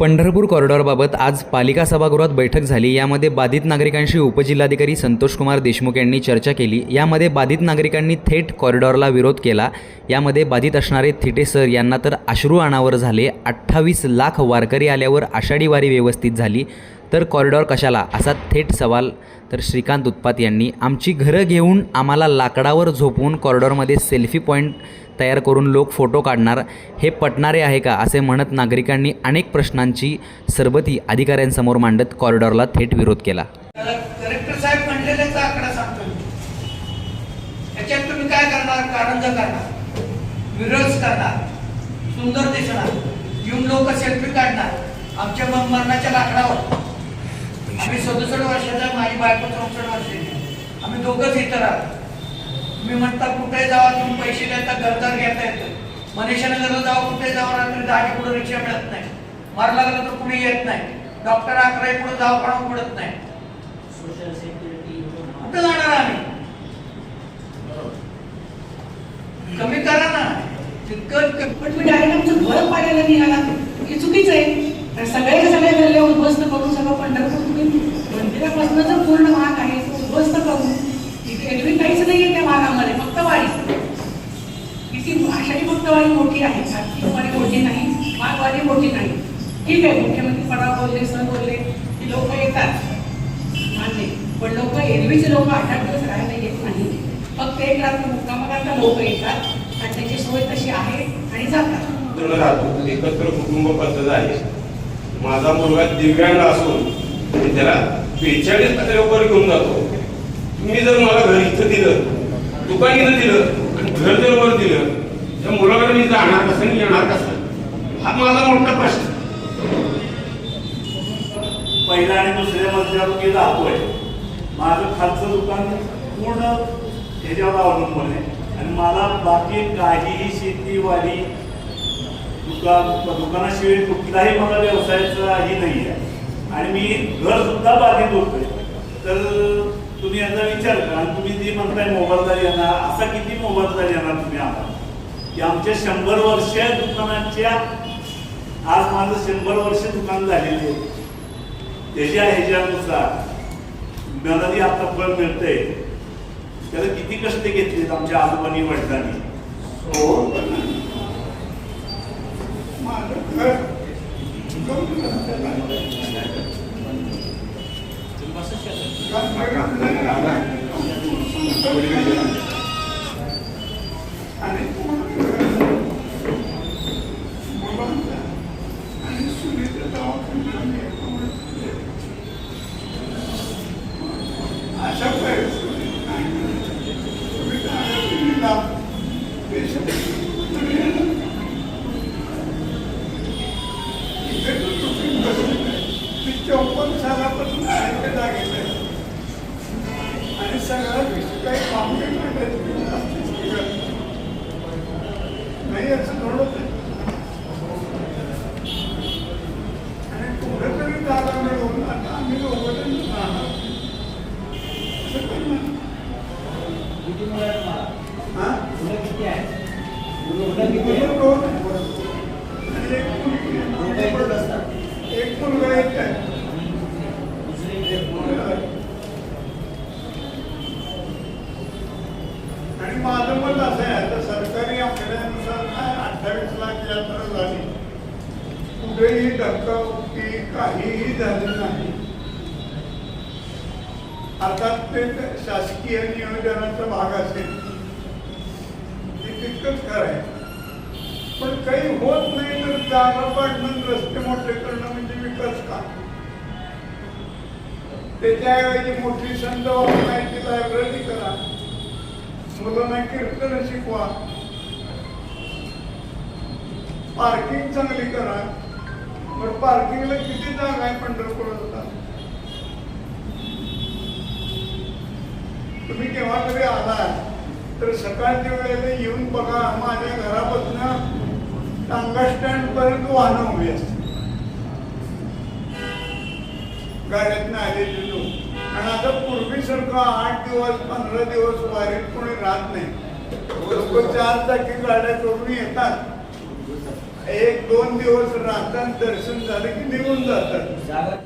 पंढरपूर कॉरिडॉरबाबत आज पालिका सभागृहात बैठक झाली. यामध्ये बाधित नागरिकांशी उपजिल्हाधिकारी संतोषकुमार देशमुख यांनी चर्चा केली. यामध्ये बाधित नागरिकांनी थेट कॉरिडॉरला विरोध केला. यामध्ये बाधित असणारे थिटे सर यांना तर अश्रू अनावर झाले. अठ्ठावीस लाख वारकरी आल्यावर आषाढी वारी व्यवस्थित झाली. तर कॉरिडॉर कशाला? असा थेट सवाल तर श्रीकांत उत्पात यांनी. आमची घरं घेऊन आम्हाला लाकडावर झोपवून कॉरिडॉरमध्ये सेल्फी पॉईंट तयार करून लोक फोटो काढणार हे पटणारे आहे का असे म्हणत नागरिकांनी अनेक प्रश्नांची सरबती अधिकाऱ्यांसमोर मांडत कॉरिडॉरला थेट विरोध केला. कलेक्टर साहेब म्हणलेल्याचा आकडा सांगतो त्याच्यात तुम्ही काय करणार? कारंज करणार. विरोध करणार. सुंदर दिसणार. येऊन लोक सेल्फी काढणार. आमच्या मरणाच्या लाकडावर. आम्ही सदुसष्ट वर्षाचा माझी बायको चौसष्ट वर्षाची आम्ही दोघंच इतर आहोत. तुम्ही म्हणता कुठे जावा तुम्ही पैसे देता घरदार घेता येतं मनीषानगरला जावा कुठे जावा रात्री दहाच्या पुढे रिक्षा मिळत नाही. मार लागला तर कुणी येत नाही. डॉक्टर अकरा पुढे दवाखाना पडत नाही. कुठं जाणार आम्ही? कमी करा ना. तितकं क- पण तुम्ही डायरेक्ट आमचं घर पाडायला निघाला. हे चुकीचं आहे तर सगळ्याच्या सगळ्या गल्ले उद्ध्वस्त करून सगळं पंढरपूर तुम्ही मंदिरापासून जर पूर्ण भाग आहे तो उद्ध्वस्त करून तिथे एरवी काहीच नाहीये त्या भागामध्ये फक्त वाडी ती भाषा फक्त वाडी मोठी आहे. कार्तिक मोठी नाही माघवाडी मोठी नाही. ठीक आहे मुख्यमंत्री पडा बोलले सर बोलले की लोक येतात. मान्य. पण लोक एरवीचे लोक आठ आठ दिवस राहायला येत नाही फक्त एक रात्र मुक्कामाकरता लोक येतात आणि त्याची सोय तशी आहे आणि जातात. राहतो एकत्र कुटुंब पद्धत आहे. माझा मुलगा दिव्यांग असून मी त्याला बेचाळीस टक्क्यावर घेऊन जातो. तुम्ही जर मला घर इथं दिलं दुकान इथं दिलं घर जर वर दिलं तर मुलाकडे मी जाणार कसं आणि येणार कसं? हा माझा मोठा प्रश्न. पहिल्या आणि दुसऱ्या मजल्यावर मी राहतोय माझं खालचं दुकान पूर्ण ह्याच्यावर अवलंबून आहे. आणि मला बाकी काहीही शेतीवाडी दुकान दुकानाशिवाय कुठलाही मला व्यवसायाचा ही नाही आहे आणि मी घर सुद्धा बाधित होतोय. तर तुम्ही याचा विचार करा आणि तुम्ही जे म्हणताय मोबाईलदारी येणार असा किती मोबाईलदारी येणार तुम्ही आम्हाला की आमच्या शंभर वर्ष दुकानाच्या आज माझं शंभर वर्ष दुकान झालेले आहे. त्याच्या ह्याच्यानुसार मला जी आता फळ मिळतंय त्याला किती कष्ट घेतलेत आमच्या आजोबांनी वडिलांनी? हो माझं घर आणि मुलांचा नाही असं थोडंच आणि कुठेतरी जागा मिळवून आता आम्ही दोघं राहणार असं काही नाही. हा? एक एक मुलगा एक आहे एक मुलगा आहे. आणि माझं मत असं आहे आता सरकारी आकड्यानुसार काय अठ्ठावीस यात्रा झाली कुठेही धक्काबुक्की काहीही झाली नाही. आता ते शासकीय नियोजनाचा भाग असेल. ते तितकंच खरं पण काही होत नाही तर जागा पाडणं रस्ते मोठे करणं म्हणजे विकास का? त्याच्याऐवजी मोठी संत वापरायची लायब्ररी करा. मुलांना कीर्तन शिकवा. पार्किंग चांगली करा. पण पार्किंगला किती जागा आहे पंढरपुरात? तुम्ही केव्हा तरी आला तर सकाळच्या वेळेला येऊन बघा माझ्या घरापासून टांगा स्टँड पर्यंत वाहनं उभी असते गाड्यातनं आलेली लोक. आणि आता पूर्वीसारखं आठ दिवस पंधरा दिवस वारीत कोणी राहत नाही. लोक चार चाकी गाड्या करून येतात. एक दोन दिवस राहतात दर्शन झालं की निघून जातात.